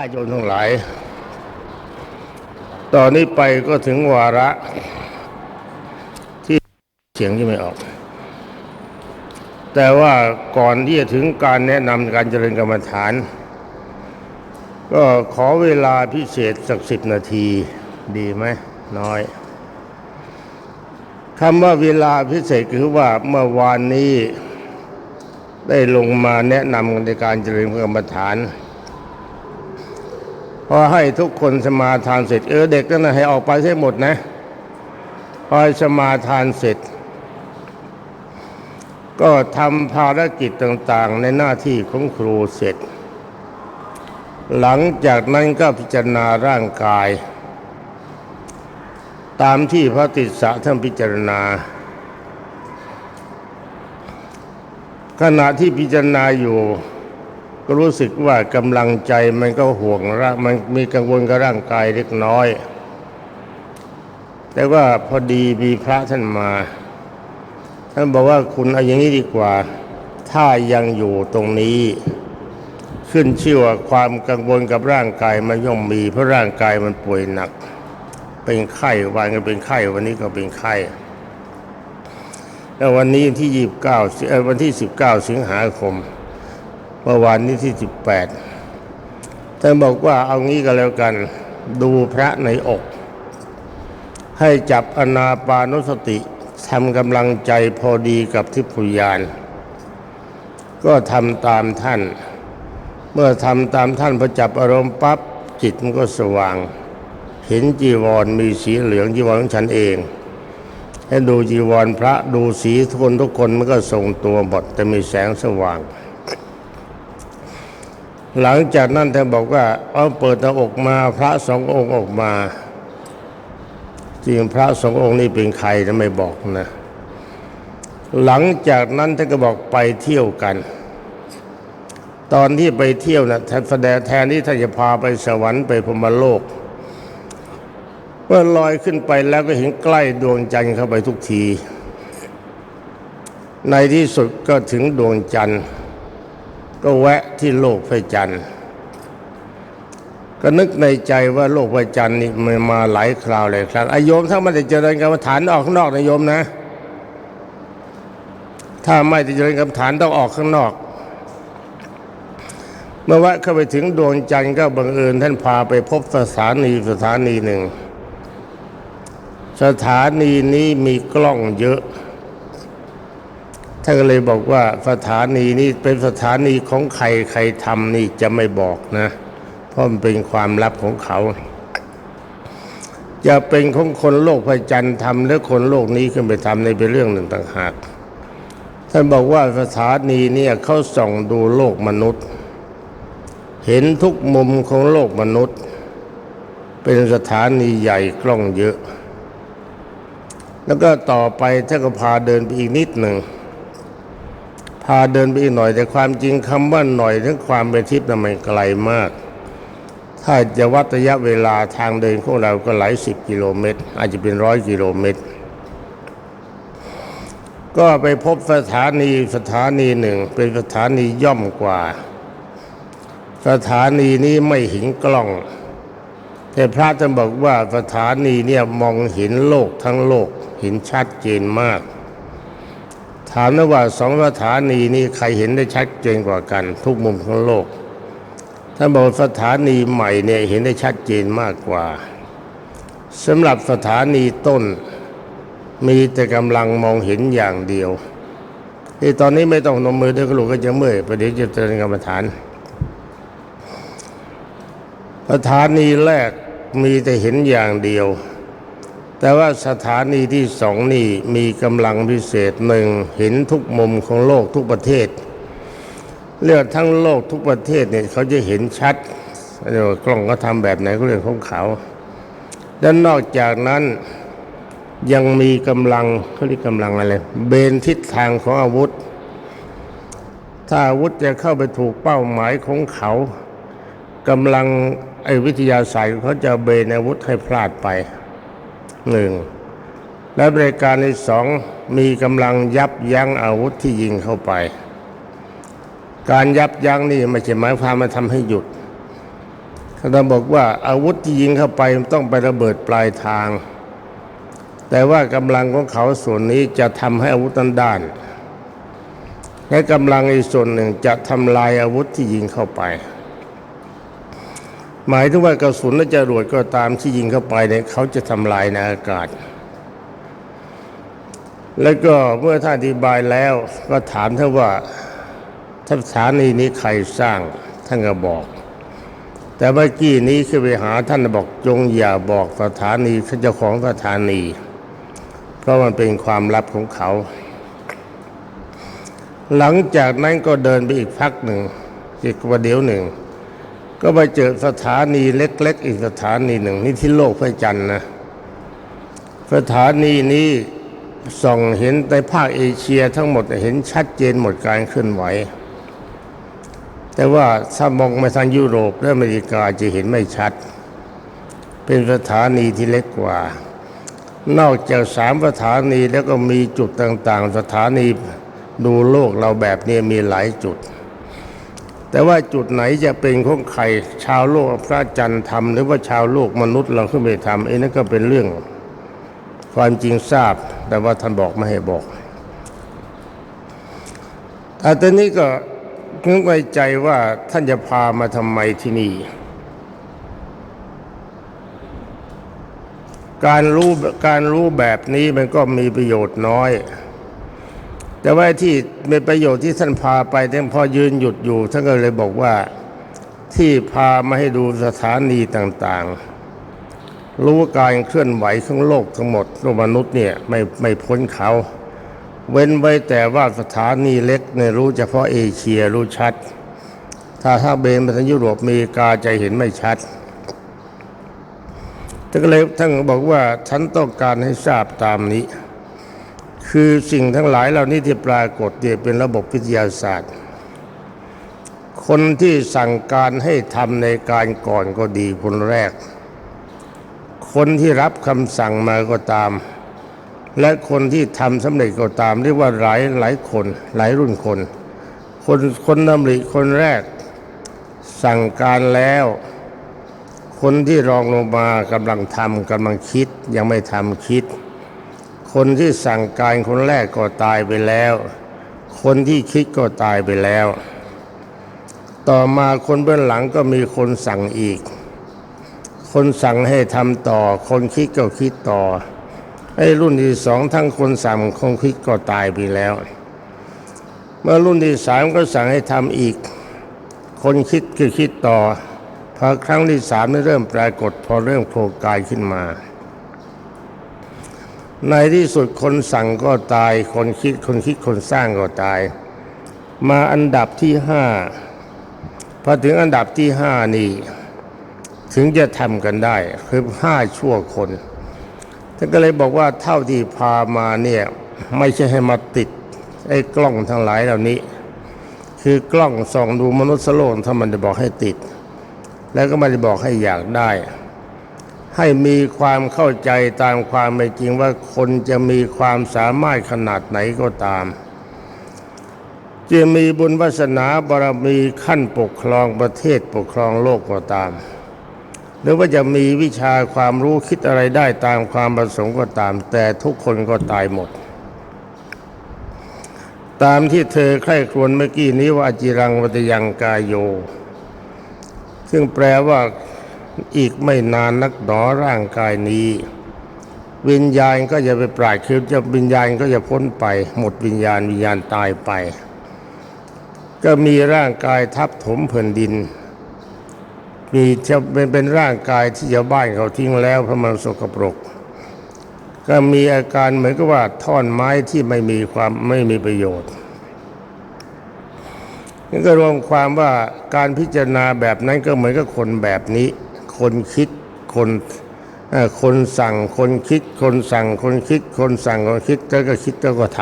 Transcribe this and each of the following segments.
าญาติโยมทั้งหลาย ตอนนี้ไปก็ถึงวาระ ที่เสียงที่ไม่ออก แต่ว่าก่อนที่จะถึงการแนะนำการเจริญกรรมฐาน ก็ขอเวลาพิเศษสักสิบนาทีดีไหมน้อยคำว่าเวลาพิเศษคือว่าเมื่อวานนี้ได้ลงมาแนะนำในการเจริญกรรมฐาน พอให้ทุกคนสมาทานเสร็จเออเด็กนั่นนะให้ออกไปให้หมดนะ พอสมาทานเสร็จ ก็ทำภารกิจต่างๆ ในหน้าที่ของครูเสร็จ หลังจากนั้นก็พิจารณาร่างกาย ตามที่พระติสสะท่านพิจารณา ขณะที่พิจารณาอยู่ ก็รู้สึกว่ากำลังใจมันก็ห่วงร่างมันมีกังวลกับร่างกายเล็กน้อย แต่ว่าพอดีมีพระท่านมา ท่านบอกว่าคุณเอาอย่างนี้ดีกว่า ถ้ายังอยู่ตรงนี้ ขึ้นชื่อว่าความกังวลกับร่างกายมันย่อมมีเพราะร่างกายมันป่วยหนัก เป็นไข้วันก็เป็นไข้วันนี้ก็เป็นไข้แล้ววันนี้ที่ยี่สิบเก้าวันที่สิบเก้าสิงหาคม เมื่อวานนี้ที่สิบแปดท่านบอกว่าเอางี้ก็แล้วกัน ดูพระในอก ให้จับอนาปานุสติทำกำลังใจพอดีกับทิพยาน ก็ทำตามท่าน เมื่อทำตามท่านพอจับอารมณ์ปั๊บจิตมันก็สว่าง เห็นจีวรมีสีเหลืองจีวรของฉันเอง ให้ดูจีวรพระดูสีทุกคนทุกคนมันก็ทรงตัวหมดแต่มีแสงสว่าง หลังจากนั้นท่านบอกว่าเอาเปิดหน้าอกมาพระสององค์ออกมา จริงพระสององค์นี้เป็นใครจะไม่บอกนะ หลังจากนั้นท่านก็บอกไปเที่ยวกัน ตอนที่ไปเที่ยวนะท่านแสดงแทนที่ท่านจะพาไปสวรรค์ไปพมโลกเมื่อลอยขึ้นไปแล้วก็เห็นใกล้ดวงจันทร์เข้าไปทุกที ในที่สุดก็ถึงดวงจันทร์ ก็แวะที่โลกพระจันทร์ก็นึกในใจว่าโลกพระจันทร์นี่มันมาหลายคราวหลยครั้งอาโยมถ้าไม่ได้เจริญกรรมฐานออกข้างนอกนะโยมนะ ถ้าไม่ได้เจริญกรรมฐานต้องออกข้างนอก เมื่อแวะเข้าไปถึงดวงจันทร์ก็บังเอิญท่านพาไปพบสถานีสถานีหนึ่ง สถานีนี้มีกล้องเยอะ ท่านก็เลยบอกว่าสถานีนี้เป็นสถานีของใครใครทำนี่จะไม่บอกนะ เพราะมันเป็นความลับของเขา จะเป็นของคนโลกพระจันทร์ทำหรือคนโลกนี้ขึ้นไปทำในเป็นเรื่องหนึ่งต่างหากท่านบอกว่าสถานีเนี่ยเขาส่องดูโลกมนุษย์ เห็นทุกมุมของโลกมนุษย์ เป็นสถานีใหญ่กล้องเยอะ แล้วก็ต่อไปท่านก็พาเดินไปอีกนิดหนึ่งาเดินไปอีกหน่อย แต่ความจริงคำว่าหน่อยทั้งความเป็นทิพย์นั้นมันไกลมาก ถ้าจะวัดระยะเวลาทางเดินของเราก็หลายสิบกิโลเมตร อาจจะเป็นร้อยกิโลเมตร ก็ไปพบสถานีสถานีหนึ่ง เป็นสถานีย่อมกว่า สถานีนี้ไม่ห็นกล้อง แต่พระท่านบอกว่าสถานีเนี่ยมองเห็นโลกทั้งโลกเห็นชัดเจนมาก ถามนะว่าสองสถานีนี้ใครเห็นได้ชัดเจนกว่ากัน ทุกมุมของโลกท่านบอกสถานีใหม่เนี่ยเห็นได้ชัดเจนมากกว่าสำหรับสถานีต้น มีแต่กำลังมองเห็นอย่างเดียวที่ตอนนี้ไม่ต้องนมมือด้วยกระลูกก็จะเมื่อยประเดี๋ยวจะเจริญกรรมฐานสถานีแรกมีแต่เห็นอย่างเดียว แต่ว่าสถานีที่สองนี่มีกำลังพิเศษหนึ่งเห็นทุกมุมของโลกทุกประเทศ เรื่องทั้งโลกทุกประเทศเนี่ยเขาจะเห็นชัดเรียกว่ากล้องเขาทำแบบไหนก็เรื่องของเขาด้านนอกจากนั้นยังมีกำลังเขาเรียกกำลังอะไรเบนทิศทางของอาวุธ ถ้าอาวุธจะเข้าไปถูกเป้าหมายของเขากำลังไอ้วิทยาศาสตร์เขาจะเบนอาวุธให้พลาดไป หนึ่งและบริการที่สองมีกำลังยับยั้งอาวุธที่ยิงเข้าไป การยับยั้งนี่ไม่ใช่หมายความมาทำให้หยุดเราบอกว่าอาวุธที่ยิงเข้าไปมันต้องไประเบิดปลายทาง แต่ว่ากำลังของเขาส่วนนี้จะทำให้อาวุธนั้นด้าน และกำลังอีกส่วนหนึ่งจะทำลายอาวุธที่ยิงเข้าไป หมายถึงว่ากระสุนและจรวดก็ตามที่ยิงเข้าไปเนี่ยเขาจะทำลายในอากาศ แล้วก็เมื่อท่านอธิบายแล้วก็ถามท่านว่าสถานีนี้ใครสร้างท่านก็บอก แต่เมื่อกี้นี้คือไปหาท่านบอกจงอย่าบอกสถานีเจ้าของสถานี เพราะมันเป็นความลับของเขา หลังจากนั้นก็เดินไปอีกพักหนึ่งอีกประเดี๋ยวหนึ่ง ก็ไปเจอสถานีเล็ก ๆ อีกสถานีหนึ่งนี่ที่โลกพระจันทร์นะสถานีนี้ส่องเห็นในภาคเอเชียทั้งหมดเห็นชัดเจนหมดการเคลื่อนไหว แต่ว่าถ้ามองมาทางยุโรปและอเมริกาจะเห็นไม่ชัด เป็นสถานีที่เล็กกว่า นอกจากสามสถานีแล้วก็มีจุดต่างๆ สถานีดูโลกเราแบบนี้มีหลายจุด แต่ว่าจุดไหนจะเป็นของใครชาวโลกพระจันทร์ทำหรือว่าชาวโลกมนุษย์เราขึ้นไปทำไอ้นั่นก็เป็นเรื่องความจริงทราบ แต่ว่าท่านบอกไม่ให้บอกแต่ตอนนี้ก็นึกไว้ใจว่าท่านจะพามาทำไมที่นี่ การรู้การรู้แบบนี้มันก็มีประโยชน์น้อย แต่ว่าที่เป็นประโยชน์ที่ท่านพาไปท่านพอยืนหยุดอยู่ท่านก็เลยบอกว่าที่พามาให้ดูสถานีต่างๆ รู้การเคลื่อนไหวของโลกทั้งหมดโลกมนุษย์เนี่ยไม่ไม่พ้นเขา เว้นไว้แต่ว่าสถานีเล็กเนี่ยรู้เฉพาะเอเชียรู้ชัด ถ้าถ้าเบนไปทางยุโรปอเมริกาจะเห็นไม่ชัดท่านก็เลยท่านบอกว่าฉันต้องการให้ทราบตามนี้ คือสิ่งทั้งหลายเหล่านี้ที่ปรากฏเนี่ยเป็นระบบวิทยาศาสตร์ คนที่สั่งการให้ทำในการก่อนก็ดีคนแรก คนที่รับคำสั่งมาก็ตาม และคนที่ทำสำเร็จก็ตาม เรียกว่าหลายหลายคนหลายรุ่นคน คนคนนำริคนแรก สั่งการแล้ว คนที่รองลงมากำลังทำกำลังคิดยังไม่ทำคิด คนที่สั่งการคนแรกก็ตายไปแล้ว คนที่คิดก็ตายไปแล้ว ต่อมาคนเบื้องหลังก็มีคนสั่งอีก คนสั่งให้ทำต่อ คนคิดก็คิดต่อไอ้รุ่นที่สองทั้งคนสั่งคนคิดก็ตายไปแล้ว เมื่อรุ่นที่สามก็สั่งให้ทำอีก คนคิดก็คิดต่อพอครั้งที่สามนี่เริ่มปรากฏพอเริ่มโผล่กายขึ้นมา ในที่สุดคนสั่งก็ตาย คนคิดคนคิดคนสร้างก็ตาย มาอันดับที่ห้าพอถึงอันดับที่ห้านี่ถึงจะทำกันได้ คือห้าชั่วคนท่านก็เลยบอกว่าเท่าที่พามาเนี่ยไม่ใช่ให้มาติดไอ้กล้องทั้งหลายเหล่านี้ คือกล้องส่องดูมนุษย์โลกถ้ามันจะบอกให้ติด แล้วก็ไมันจะบอกให้อยากได้ ให้มีความเข้าใจตามความเป็นจริงว่าคนจะมีความสามารถขนาดไหนก็ตาม จะมีบุญวาสนาบารมีขั้นปกครองประเทศปกครองโลกก็ตาม หรือว่าจะมีวิชาความรู้คิดอะไรได้ตามความประสงค์ก็ตาม แต่ทุกคนก็ตายหมด ตามที่เธอใคร่ครวญเมื่อกี้นี้ว่าจิรังวัตยังกายโย ซึ่งแปลว่า ไม่นานนักหนอร่างกายนี้ วิญญาณก็จะไปปราดคือจะวิญญาณก็จะพ้นไป หมดวิญญาณวิญญาณตายไป ก็มีร่างกายทับถมแผ่นดิน มีจะเป็นเป็นร่างกายที่ชาวบ้านเขาทิ้งแล้วเพราะมันสกปรก ก็มีอาการเหมือนกับว่าท่อนไม้ที่ไม่มีความไม่มีประโยชน์นี่นก็รวมความว่าการพิจารณาแบบนั้นก็เหมือนกับคนแบบนี้ คนคิดคนคนสั่งคนคิด คนสั่งคนคิด คนสั่งคนคิดแล้วก็คิดแล้วก็ท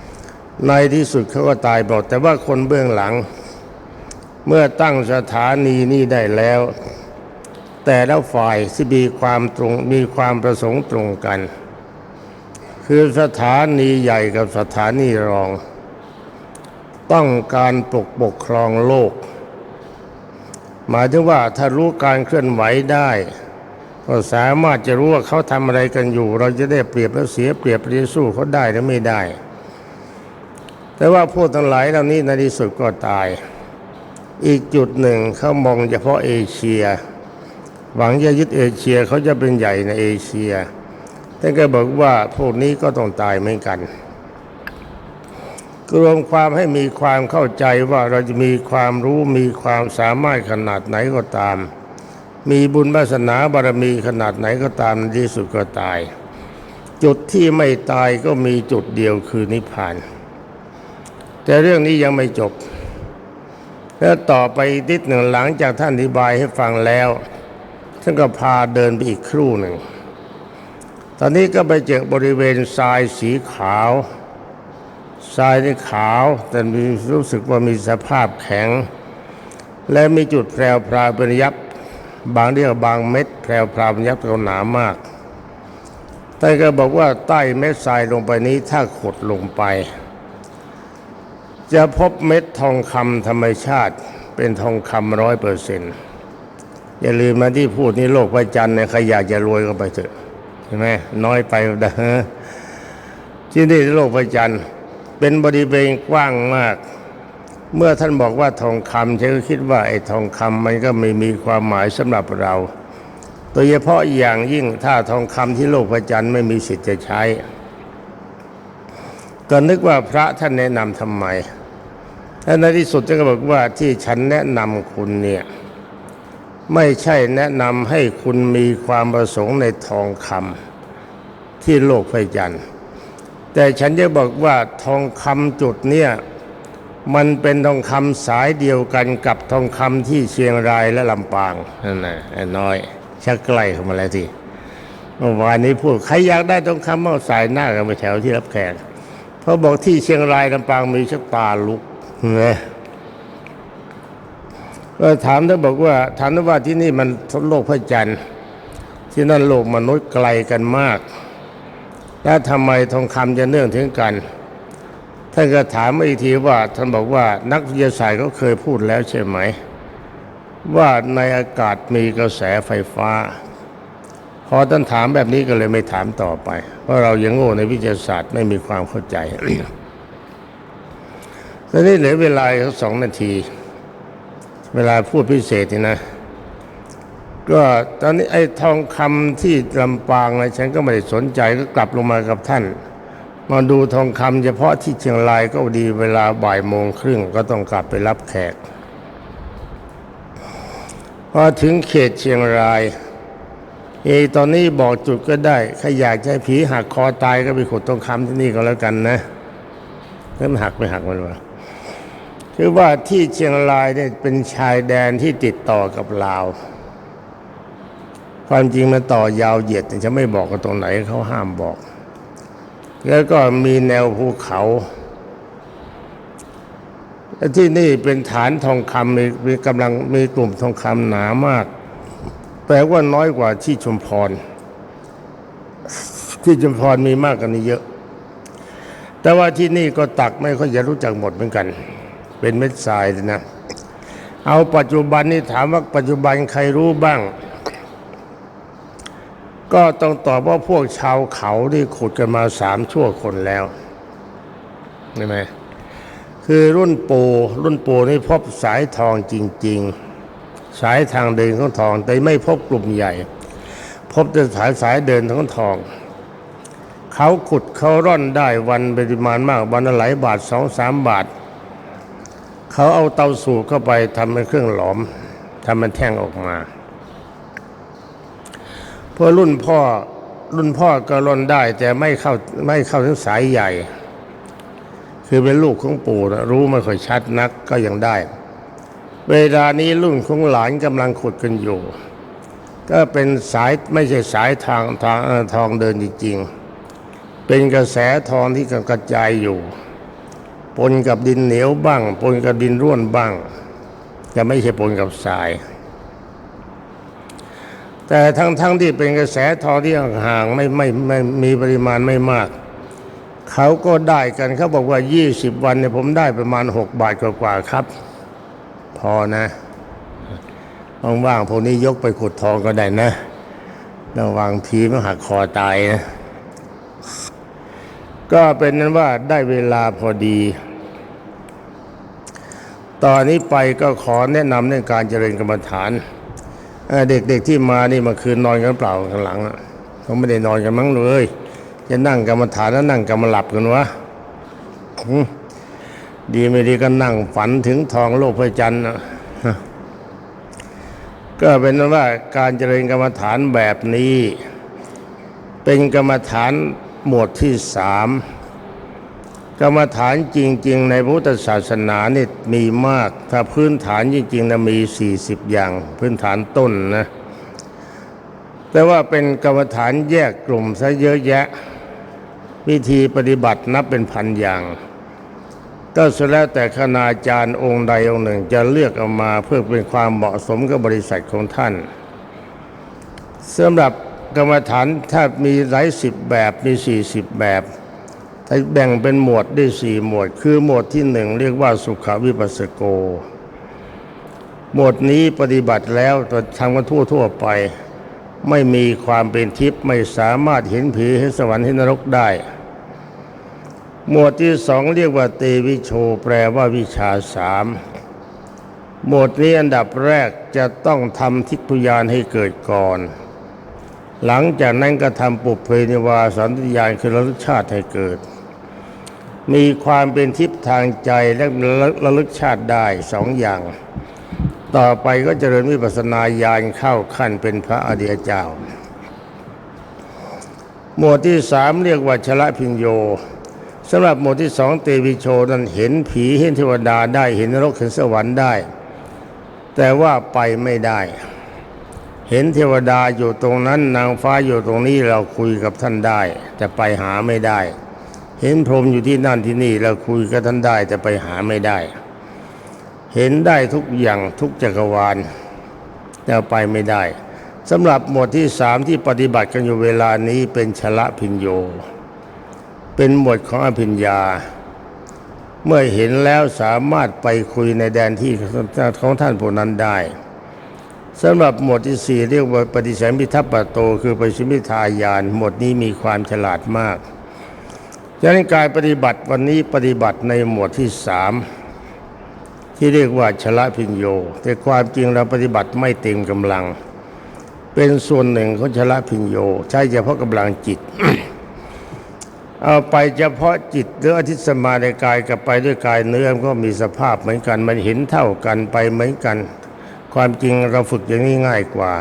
ำในที่สุดเขาก็ตายบอก แต่ว่าคนเบื้องหลัง เมื่อตั้งสถานีนี้ได้แล้ว แต่ละฝ่ายที่มีความตรงมีความประสงค์ตรงกัน คือสถานีใหญ่กับสถานีรอง ต้องการปกปกครองโลก หมายถึงว่าถ้ารู้การเคลื่อนไหวได้ก็สามารถจะรู้ว่าเขาทำอะไรกันอยู่ เราจะได้เปรียบและเสียเปรียบจะสู้เขาได้หรือไม่ได้ แต่ว่าพวกทั้งหลายเหล่านี้ในที่สุดก็ตาย อีกจุดหนึ่งเขามองเฉพาะเอเชีย หวังจะยึดเอเชียเขาจะเป็นใหญ่ในเอเชียท่านก็บอกว่าพวกนี้ก็ต้องตายเหมือนกัน รวมความให้มีความเข้าใจว่าเราจะมีความรู้มีความสามารถขนาดไหนก็ตาม มีบุญวาสนาบารมีขนาดไหนก็ตามในที่สุดก็ตาย จุดที่ไม่ตายก็มีจุดเดียวคือนิพพาน แต่เรื่องนี้ยังไม่จบ แล้วต่อไปนิดหนึ่งหลังจากท่านอธิบายให้ฟังแล้วท่านก็พาเดินไปอีกครู่หนึ่ง ตอนนี้ก็ไปเจอบริเวณทรายสีขาว ทรายนี่ขาวแต่มีรู้สึกว่ามีสภาพแข็ง และมีจุดแพรวพราวเป็นยับ บางเรียกว่าบางเม็ดแพรวพราวเป็นยับเขาหนามากท่ก็บอกว่าใต้เม็ดทรายลงไปนี้ถ้าขุดลงไป จะพบเม็ดทองคำธรรมชาติเป็นทองคำร้อยเปอร์เซ็นต์อย่าลืมมาที่พูดนี่โลกพระจันทร์เนี่ยใครอยากจะรวยก็ไปเถอะใช่ไหมน้อยไปนะฮะที่นี่โลกพระจันทร์ เป็นบริเวณกว้างมาก เมื่อท่านบอกว่าทองคำฉันก็คิดว่าไอ้ทองคำมันก็ไม่มีความหมายสำหรับเรา โดยเฉพาะอย่างยิ่งถ้าทองคำที่โลกพระจันทร์ไม่มีสิทธิ์จะใช้ ก็นึกว่าพระท่านแนะนำทำไมและในที่สุดท่านก็บอกว่าที่ฉันแนะนำคุณเนี่ยไม่ใช่แนะนำให้คุณมีความประสงค์ในทองคำที่โลกพระจันทร์ แต่ฉันจะบอกว่าทองคำจุดเนี่ยมันเป็นทองคำสายเดียวกันกับทองคำที่เชียงรายและลำปางนั่นนะไอ้น้อยชักใกล้เข้ามาแล้วทีเมื่อวานนี้พูดใครอยากได้ทองคำเอาสายหน้ากันไปแถวที่รับแขกเพราะบอกที่เชียงรายลำปางมีชักตาลุกนะก็ถามท่านบอกว่าถามท่านว่าที่นี่มันโลกพระจันทร์ที่นั่นโลกมนุษย์ไกลกันมาก แล้วทำไมทองคำจะเนื่องถึงกัน ท่านก็ถามมาอีกทีว่าท่านบอกว่านักวิทยาศาสตร์เขาเคยพูดแล้วใช่ไหม ว่าในอากาศมีกระแสไฟฟ้า พอท่านถามแบบนี้ก็เลยไม่ถามต่อไป เพราะเรายังโง่ในวิทยาศาสตร์ไม่มีความเข้าใจตอนนี้เหลือเวลาแค่สองนาที เวลาพูดพิเศษนี่นะ ก็ตอนนี้ไอ้ทองคำที่ลำปางนะฉันก็ไม่ได้สนใจก็กลับลงมากับท่าน มาดูทองคำเฉพาะที่เชียงรายก็ดีเวลาบ่ายโมงครึ่งก็ต้องกลับไปรับแขกพอถึงเขตเชียงราย เอตอนนี้บอกจุดก็ได้ใครอยากจะให้ผีหักคอตายก็ไปขุดทองคำที่นี่ก็แล้วกันนะแล้วมันหักไม่หักมันวะคือว่าที่เชียงรายเนี่ยเป็นชายแดนที่ติดต่อกับลาว ความจริงมันต่อยาวเหยียดแต่จะไม่บอกกันตรงไหนเขาห้ามบอก แล้วก็มีแนวภูเขาที่นี่เป็นฐานทองคำมีมีกำลังมีกลุ่มทองคำหนามาก แปลว่าน้อยกว่าที่ชุมพร ที่ชุมพรมีมากกว่านี้เยอะ แต่ว่าที่นี่ก็ตักไม่ค่อยจะรู้จักหมดเหมือนกัน เป็นเม็ดทรายเลยนะ เอาปัจจุบันนี่ถามว่าปัจจุบันใครรู้บ้าง ก็ต้องตอบว่าพวกชาวเขาที่ขุดกันมาสามชั่วคนแล้วใช่ไหมคือรุ่นปูรุ่นปูนี่พบสายทองจริง ๆ สายทางเดินของทอง แต่ไม่พบกลุ่มใหญ่ พบแต่สายสายเดินของทองเขาขุดเขาร่อนได้วันปริมาณมากวันละหลายบาทสองสามบาท เขาเอาเตาสูบเข้าไปทำเป็นเครื่องหลอมทำเป็นแท่งออกมา เพราะรุ่นพ่อรุ่นพ่อก็ร่อนได้แต่ไม่เข้าไม่เข้าถึงสายใหญ่ คือเป็นลูกของปู่นะรู้ไม่ค่อยชัดนักก็ยังได้ เวลานี้รุ่นของหลานกำลังขุดกันอยู่ ก็เป็นสายไม่ใช่สายทางทางเอ่อทองเดินจริงๆ เป็นกระแสทองที่กระจายอยู่ปนกับดินเหนียวบ้างปนกับดินร่วนบ้าง จะไม่ใช่ปนกับทราย แต่ทั้งๆทที่เป็นกระแสทองที่ห่างๆไม่ไม่ไม่มีปริมาณไม่มาก เขาก็ได้กันเขาบอกว่า 20 วันเนี่ยผมได้ประมาณ 6 บาทกว่าๆครับ พอนะว่างๆพวกนี้ยกไปขุดทองก็ได้นะระวังผีมันหักคอตายนะก็เป็นนั้นว่าได้เวลาพอดี ตอนนี้ไปก็ขอแนะนำเรื่องการเจริญกรรมฐาน เอ่อเด็กๆที่มานี่มาคืนนอนกันเปล่าข้างหลังอะเขาไม่ได้นอนกันมั้งเลยจะนั่งกรรมฐานแล้วนั่งกรรมหลับกันวะดีไม่ดีก็นั่งฝันถึงทองโลกพระจันทร์นะก็เป็นว่าการเจริญกรรมฐานแบบนี้ เป็นกรรมฐานหมวดที่สาม กรรมฐานจริง ๆ ในพุทธศาสนาเนี่ยมีมาก ถ้าพื้นฐานจริงๆนะมี 40 อย่าง พื้นฐานต้นนะแต่ว่าเป็นกรรมฐานแยกกลุ่มซะเยอะแยะ วิธีปฏิบัตินับเป็นพันอย่าง ก็สุดแล้วแต่คณาจารย์องค์ใดองค์หนึ่งจะเลือกเอามาเพื่อเป็นความเหมาะสมกับบริษัทของท่านสำหรับกรรมฐานถ้ามีหลายสิบแบบมีสี่สิบแบบ แต่แบ่งเป็นหมวดได้สี่หมวด คือหมวดที่หนึ่งเรียกว่าสุขวิปัสสโก หมวดนี้ปฏิบัติแล้วตัวทำกันทั่วทั่วไป ไม่มีความเป็นทิพย์ไม่สามารถเห็นผีเห็นสวรรค์เห็นนรกได้ หมวดที่สองเรียกว่าเตวิโช แปลว่าวิชาสามหมวดนี้อันดับแรกจะต้องทำทิพยานให้เกิดก่อนหลังจากนั้นก็ทำปุเพนิวาสันติยานคือระลึกชาติให้เกิด มีความเป็นทิพย์ทางใจและระลึกชาติได้สองอย่าง ต่อไปก็เจริญวิปัสสนาญาณเข้าขั้นเป็นพระอริยเจ้า หมวดที่สามเรียกว่าชละพิญโยสำหรับหมวดที่สองเตวิโชนั้นเห็นผีเห็นเทวดาได้เห็นนรกเห็นสวรรค์ได้ แต่ว่าไปไม่ได้ เห็นเทวดาอยู่ตรงนั้นนางฟ้าอยู่ตรงนี้เราคุยกับท่านได้ แต่ไปหาไม่ได้ เห็นพรหมอยู่ที่นั่นที่นี่เราคุยกับท่านได้แต่ไปหาไม่ได้ เห็นได้ทุกอย่างทุกจักรวาลแต่ไปไม่ได้สำหรับหมวดที่สามที่ปฏิบัติกันอยู่เวลานี้เป็นชละพิญโย เป็นหมวดของอภิญญา เมื่อเห็นแล้วสามารถไปคุยในแดนที่ของท่านผู้นั้นได้สำหรับหมวดที่สี่เรียกว่าปฏิสัมพิทัปปโต คือปฏิสัมพิทายานหมวดนี้มีความฉลาดมาก ฉะนั้นการปฏิบัติวันนี้ปฏิบัติในหมวดที่สามที่เรียกว่าชละพิญโย แต่ความจริงเราปฏิบัติไม่เต็มกำลัง เป็นส่วนหนึ่งของชละพิญโย ใช้เฉพาะกำลังจิต เอาไปเฉพาะจิตหรืออธิสมาในกายกับไปด้วยกายเนื้อมันก็มีสภาพเหมือนกัน มันเห็นเท่ากันไปเหมือนกัน ความจริงเราฝึกอย่างนี้ง่ายกว่า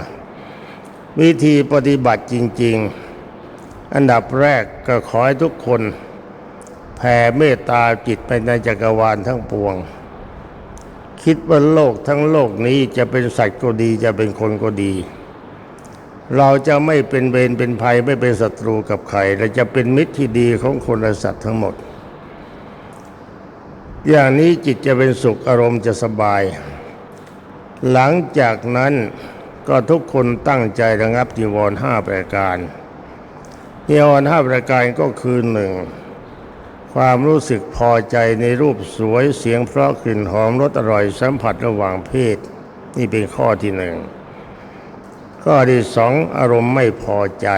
วิธีปฏิบัติจริง ๆ อันดับแรกก็ขอให้ทุกคน แผ่เมตตาจิตไปในจักรวาลทั้งปวง คิดว่าโลกทั้งโลกนี้จะเป็นสัตว์ก็ดีจะเป็นคนก็ดี เราจะไม่เป็นเวรเป็นภัยไม่เป็นศัตรูกับใครเราจะเป็นมิตรที่ดีของคนและสัตว์ทั้งหมด อย่างนี้จิตจะเป็นสุขอารมณ์จะสบาย หลังจากนั้นก็ทุกคนตั้งใจระงับจีวรห้าประการ จีวรห้าประการก็คือหนึ่งความรู้สึกพอใจในรูปสวยเสียงเพราะกลิ่นหอมรสอร่อยสัมผัสระหว่างเพศ นี่เป็นข้อที่หนึ่งข้อที่สองอารมณ์ไม่พอใจ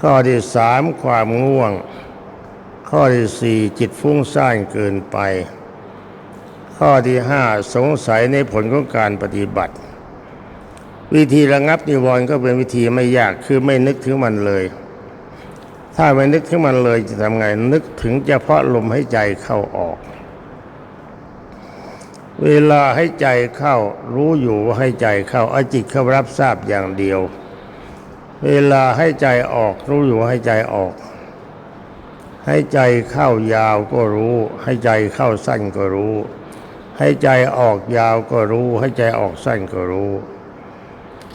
ข้อที่สามความง่วง ข้อที่สี่จิตฟุ้งซ่านเกินไป ข้อที่ห้าสงสัยในผลของการปฏิบัติ วิธีระงับนิวรณ์ก็เป็นวิธีไม่ยากคือไม่นึกถึงมันเลย ถ้าไม่นึกถึงมันเลยจะทำไง นึกถึงเฉพาะลมให้ใจเข้าออก เวลาให้ใจเข้า รู้อยู่ว่าให้ใจเข้าอาจิตเขารับทราบอย่างเดียว เวลาให้ใจออก รู้อยู่ว่าให้ใจออก ให้ใจเข้ายาวก็รู้ ให้ใจเข้าสั้นก็รู้ ให้ใจออกยาวก็รู้ ให้ใจออกสั้นก็รู้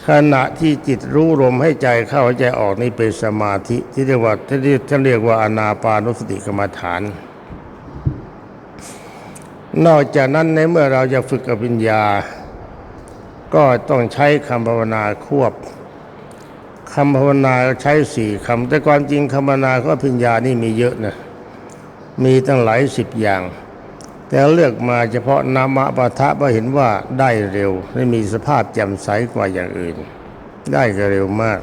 ขณะที่จิตรู้ลมให้ใจเข้าใจออกนี่เป็นสมาธิที่เรียกว่าที่ท่านเรียกว่าอนาปานุสติกรรมฐาน นอกจากนั้นในเมื่อเราจะฝึกอภิญญา ก็ต้องใช้คำภาวนาควบคำภาวนาใช้สี่คำแต่ความจริงคำภาวนาก็อภิญญานี่มีเยอะนะมีตั้งหลายสิบอย่าง แต่เลือกมาเฉพาะนามะปะทะเพราะเห็นว่าได้เร็วและมีสภาพแจ่มใสกว่าอย่างอื่น ได้ก็เร็วมาก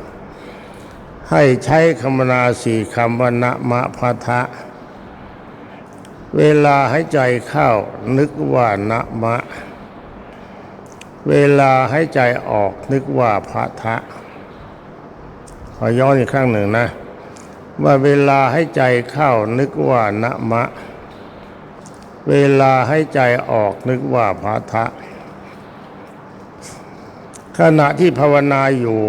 ให้ใช้คำนาสี่คำว่านะมะพะทะ เวลาให้ใจเข้านึกว่านะมะ เวลาให้ใจออกนึกว่าพะทะขอย้อนอีกครั้งหนึ่งนะ ว่าเวลาให้ใจเข้านึกว่านะมะ เวลาให้ใจออกนึกว่าพะทะ ขณะที่ภาวนาอยู่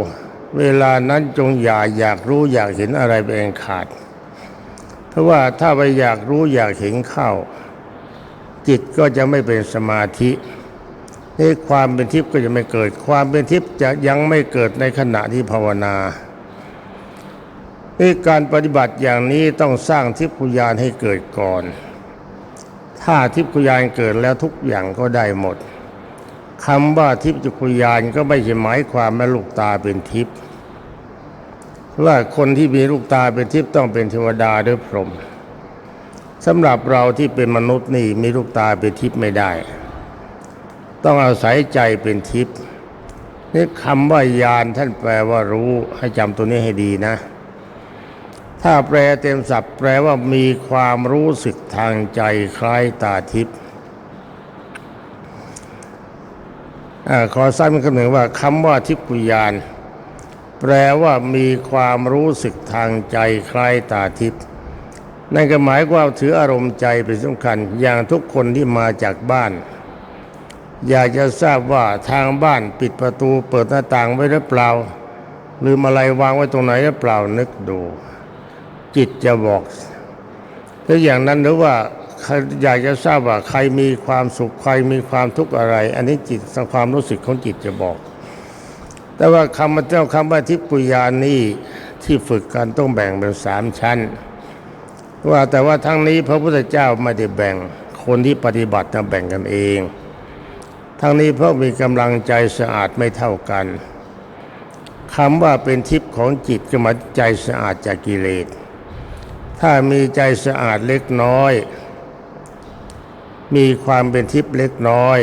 เวลานั้นจงอย่าอยากรู้อยากเห็นอะไรเป็นอันขาด เพราะว่าถ้าไปอยากรู้อยากเห็นเข้า จิตก็จะไม่เป็นสมาธินี่ความเป็นทิพย์ก็จะไม่เกิด ความเป็นทิพย์จะยังไม่เกิดในขณะที่ภาวนานี่การปฏิบัติอย่างนี้ต้องสร้างทิพยานให้เกิดก่อน ถ้าทิพยานเกิดแล้วทุกอย่างก็ได้หมดคำว่าทิพยคุยานก็ไม่ใช่หมายความว่าลูกตาเป็นทิพย์ว่าคนที่มีลูกตาเป็นทิพย์ต้องเป็นเทวดาหรือพรหมสำหรับเราที่เป็นมนุษย์นี่มีลูกตาเป็นทิพย์ไม่ได้ ต้องอาศัยใจเป็นทิพย์นี่คำว่ายานท่านแปลว่ารู้ให้จำตัวนี้ให้ดีนะ ถ้าแปลเต็มศัพท์แปลว่ามีความรู้สึกทางใจคล้ายตาทิพย์อาขอซ้ำอีกคำหนึ่งว่าคำว่าทิพยาน แปลว่ามีความรู้สึกทางใจคล้ายตาทิพย์นั่นก็หมายความถืออารมณ์ใจเป็นสำคัญ อย่างทุกคนที่มาจากบ้าน อยากจะทราบว่าทางบ้านปิดประตูเปิดหน้าต่างไว้หรือเปล่าลืมอะไรวางไว้ตรงไหนหรือเปล่านึกดู จิตจะบอกถ้าอย่างนั้นหรือว่าอยากจะทราบว่าใครมีความสุขใครมีความทุกข์อะไร อันนี้จิตสังความรู้สึกของจิตจะบอก แต่ว่าคำเจ้าคำว่าทิพยานี่ที่ฝึกกันต้องแบ่งเป็นสามชั้น ว่าแต่ว่าทั้งนี้พระพุทธเจ้าไม่ได้แบ่งคนที่ปฏิบัติจะแบ่งกันเอง ทั้งนี้เพราะมีกำลังใจสะอาดไม่เท่ากันคำว่าเป็นทิพย์ของจิตก็มาใจสะอาดจากกิเลส ถ้ามีใจสะอาดเล็กน้อย มีความเป็นทิพย์เล็กน้อย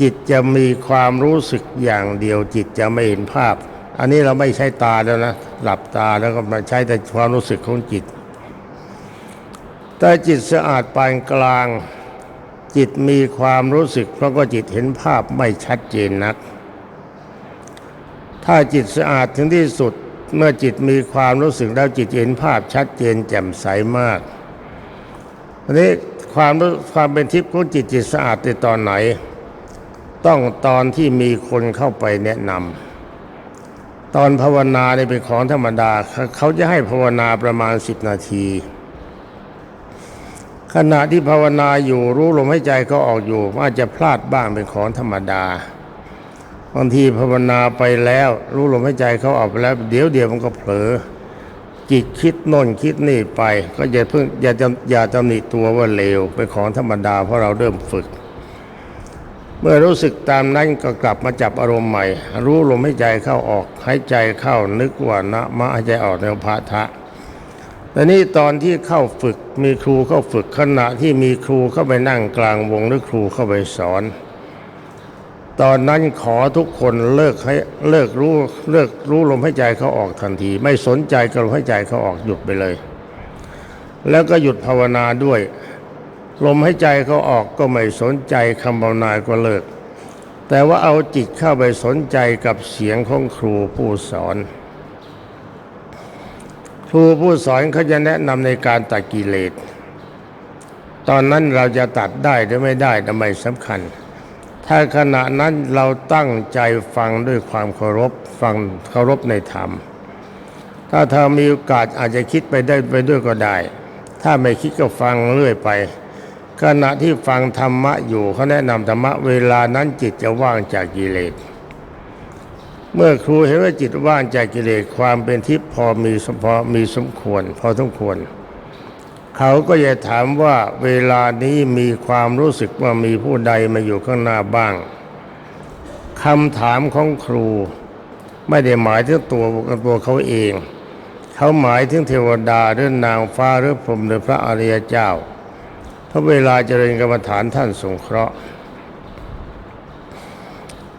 จิตจะมีความรู้สึกอย่างเดียว จิตจะไม่เห็นภาพ อันนี้เราไม่ใช้ตาแล้วนะ หลับตาแล้วก็มาใช้แต่ความรู้สึกของจิตแต่จิตสะอาดปานกลาง จิตมีความรู้สึก เพราะก็จิตเห็นภาพไม่ชัดเจนนัก ถ้าจิตสะอาดถึงที่สุด เมื่อจิตมีความรู้สึกแล้วจิตเห็นภาพชัดเจนแจ่มใสมากอันนี้ความความเป็นทิพย์ของจิตจิตสะอาดในตอนไหน ต้องตอนที่มีคนเข้าไปแนะนำตอนภาวนาเนี่ยเป็นของธรรมดา เขาจะให้ภาวนาประมาณสิบนาที ขณะที่ภาวนาอยู่รู้ลมหายใจเขาออกอยู่อาจจะพลาดบ้างเป็นของธรรมดา บางทีภาวนาไปแล้ว รู้ลมหายใจเขาออกไปแล้ว เดี๋ยวเดียวมันก็เผลอจิตคิดโน่นคิดนี่ไป ก็อย่าเพิ่งอย่าจำอย่าตำหนิตัวว่าเลวเป็นของธรรมดาเพราะเราเริ่มฝึก เมื่อรู้สึกตามนั้นก็กลับมาจับอารมณ์ใหม่ รู้ลมหายใจเข้าออกหายใจเข้านึกว่านะมะหายใจออกในพระทะแต่นี่ตอนที่เข้าฝึกมีครูเข้าฝึกขณะที่มีครูเข้าไปนั่งกลางวงหรือครูเข้าไปสอน ตอนนั้นขอทุกคนเลิกให้เลิกรู้เลิกรู้ลมหายใจเขาออกทันที ไม่สนใจกับลมหายใจเขาออกหยุดไปเลย แล้วก็หยุดภาวนาด้วย ลมหายใจเขาออกก็ไม่สนใจคำภาวนาก็เลิก แต่ว่าเอาจิตเข้าไปสนใจกับเสียงของครูผู้สอน ครูผู้สอนเขาจะแนะนำในการตัดกิเลส ตอนนั้นเราจะตัดได้หรือไม่ได้ทำไมสำคัญ ถ้าขณะนั้นเราตั้งใจฟังด้วยความเคารพฟังเคารพในธรรม ถ้าเธอมีโอกาสอาจจะคิดไปได้ไปด้วยก็ได้ ถ้าไม่คิดก็ฟังเรื่อยไป ขณะที่ฟังธรรมะอยู่เขาแนะนำธรรมะเวลานั้นจิตจะว่างจากกิเลสเมื่อครูเห็นว่าจิตว่างจากกิเลสความเป็นทิพย์พอมีสมพอมีสมควร พอสมควร เขาก็จะถามว่าเวลานี้มีความรู้สึกว่ามีผู้ใดมาอยู่ข้างหน้าบ้างคำถามของครู ไม่ได้หมายถึงตัวตัวเขาเอง เขาหมายถึงเทวดาหรือนางฟ้าหรือพรหมหรือพระอริยเจ้าเพราะเวลาเจริญกรรมฐานท่านสงเคราะห์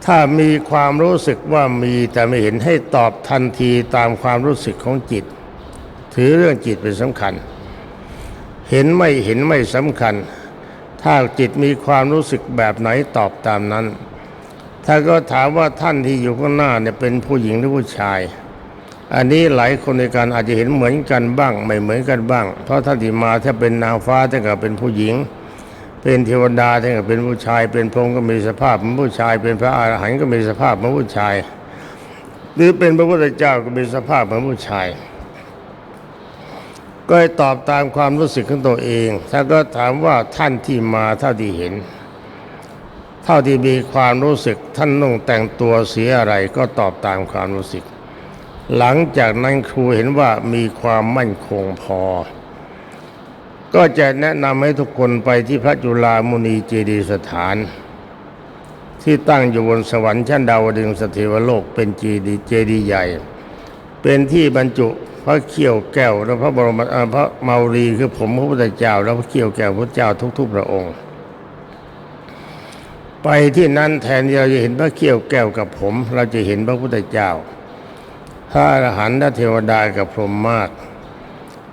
ถ้ามีความรู้สึกว่ามีแต่ไม่เห็นให้ตอบทันทีตามความรู้สึกของจิต ถือเรื่องจิตเป็นสำคัญ เห็นไม่เห็นไม่สำคัญ ถ้าจิตมีความรู้สึกแบบไหนตอบตามนั้น ถ้าก็ถามว่าท่านที่อยู่ข้างหน้าเนี่ยเป็นผู้หญิงหรือผู้ชาย อันนี้หลายคนในการอาจจะเห็นเหมือนกันบ้าง ไม่เหมือนกันบ้าง เพราะท่านที่มาถ้าเป็นนางฟ้าท่านก็เป็นผู้หญิง เป็นเทวดาท่านก็เป็นผู้ชาย เป็นพรหมก็มีสภาพเหมือนผู้ชาย เป็นพระอรหันต์ก็มีสภาพเหมือนผู้ชาย หรือเป็นพระพุทธเจ้าก็มีสภาพเหมือนผู้ชาย ก็ให้ตอบตามความรู้สึกของตัวเองถ้านก็ถามว่าท่านที่มาเท่าที่เห็น เท่าที่มีความรู้สึกท่านต้องแต่งตัวเสียอะไรก็ตอบตามความรู้สึก หลังจากนั้นครูเห็นว่ามีความมั่นคงพอ ก็จะแนะนำให้ทุกคนไปที่พระจุฬามุนีเจดีสถาน ที่ตั้งอยู่บนสวรรค์ชั้นดาวดึงสเทวโลกเป็นเจดีเจดีใหญ่ เป็นที่บรรจุ ระเขี้ยวแก้วและพระบรมอ่อพระเมารีคือผมพระพุทธเจ้า และพระเขี้ยวแก้วพระเจ้าทุกๆพระองค์ ไปที่นั่นแทนเราจะเห็นพระเขี้ยวแก้วกับผม เราจะเห็นพระพุทธเจ้าพระอรหันต์เทวดากับพรหมมาก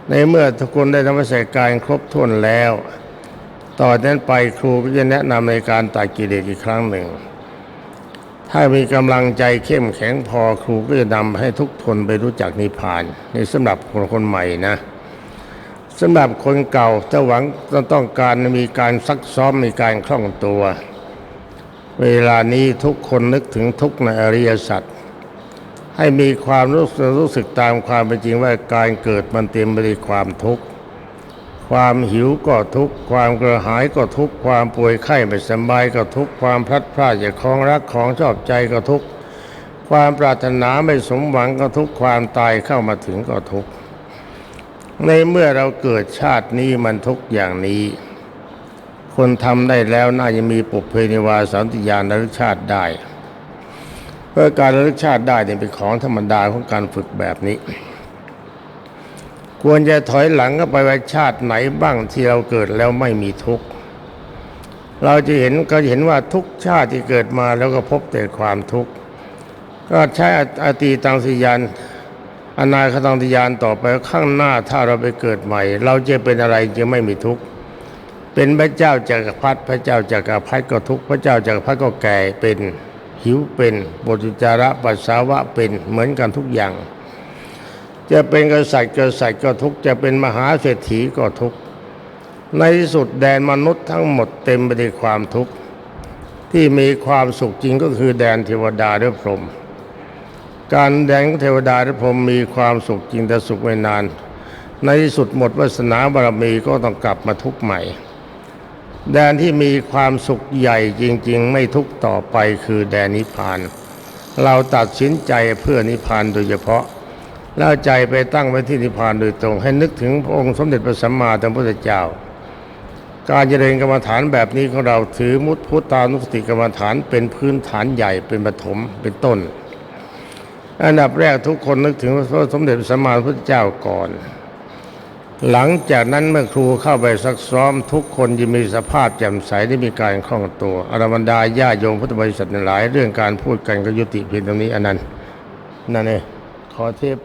ในเมื่อทุกคนได้ทำวิสัยการครบถ้วนแล้ว ต่อจากนั้นไปครูก็จะแนะนำในการตัดกิเลสอีกครั้งหนึ่ง ถ้ามีกำลังใจเข้มแข็งพอครูก็จะนำให้ทุกคนไปรู้จักนิพพานนี่สำหรับคนคนใหม่นะสำหรับคนเก่าถ้าหวังต้องการมีการซักซ้อมมีการคล่องตัว เวลานี้ทุกคนนึกถึงทุกในอริยสัจให้มีความรู้สึกรู้สึกตามความเป็นจริงว่าการเกิดมันเต็มไปด้วยความทุกข์ ความหิวก็ทุกข์ความกระหายก็ทุกข์ความป่วยไข้ไม่สบายก็ทุกข์ความพลัดพรากจากของรักของชอบใจก็ทุกข์ความปรารถนาไม่สมหวังก็ทุกข์ความตายเข้ามาถึงก็ทุกข์ในเมื่อเราเกิดชาตินี้มันทุกข์อย่างนี้ คนทำได้แล้วน่าจะมีปุเพนิวาสันติญาณระลึกชาติได้ เพื่อการระลึกชาติได้เนี่ยเป็นของธรรมดาของการฝึกแบบนี้ ควรจะถอยหลังก็ไปว่าชาติไหนบ้างที่เราเกิดแล้วไม่มีทุกข์เราจะเห็นก็เห็นว่าทุกชาติที่เกิดมาแล้วก็พบแต่ความทุกข์ก็ใช้อตีตังสิยานอนาคตังสิยานต่อไปข้างหน้าถ้าเราไปเกิดใหม่ เราจะเป็นอะไรจะไม่มีทุกข์เป็นพระเจ้าจักรพรรดิพระเจ้าจักรพรรดิก็ทุกข์พระเจ้าจักรพรรดิก็แก่เป็นหิวเป็นบทุจาระปัสสาวะเป็นเหมือนกันทุกอย่าง จะเป็นกษัตริย์กษัตริย์ก็ทุกจะเป็นมหาเศรษฐีก็ทุกในที่สุดแดนมนุษย์ทั้งหมดเต็มไปด้วยความทุกข์ที่มีความสุขจริงก็คือแดนเทวดาและพรหมการแดนเทวดาและพรหมมีความสุขจริงแต่สุขไม่นาน ในที่สุดหมดวาสนาบารมีก็ต้องกลับมาทุกข์ใหม่ แดนที่มีความสุขใหญ่จริง ๆ ไม่ทุกข์ต่อไปคือแดนนิพพาน เราตัดสินใจเพื่อนิพพานโดยเฉพาะ แล้วใจไปตั้งไว้ที่นิพพานโดยตรง ให้นึกถึงพระองค์สมเด็จพระสัมมาสัมพุทธเจ้า การเจริญกรรมฐานแบบนี้ของเราถือมุตพุทธานุสติกรรมฐานเป็นพื้นฐานใหญ่เป็นปฐมเป็นต้น อันดับแรกทุกคนนึกถึงพระสมเด็จพระสัมมาสัมพุทธเจ้าก่อน หลังจากนั้นเมื่อครูเข้าไปซักซ้อม ทุกคนจะมีสภาพแจ่มใสได้มีการคล่องตัวอรบรรดาญาโยมพุทธบริษัทหลาย เรื่องการพูดกันก็ยุติเพียงตรงนี้อันนั้นนั่นเองขอเทป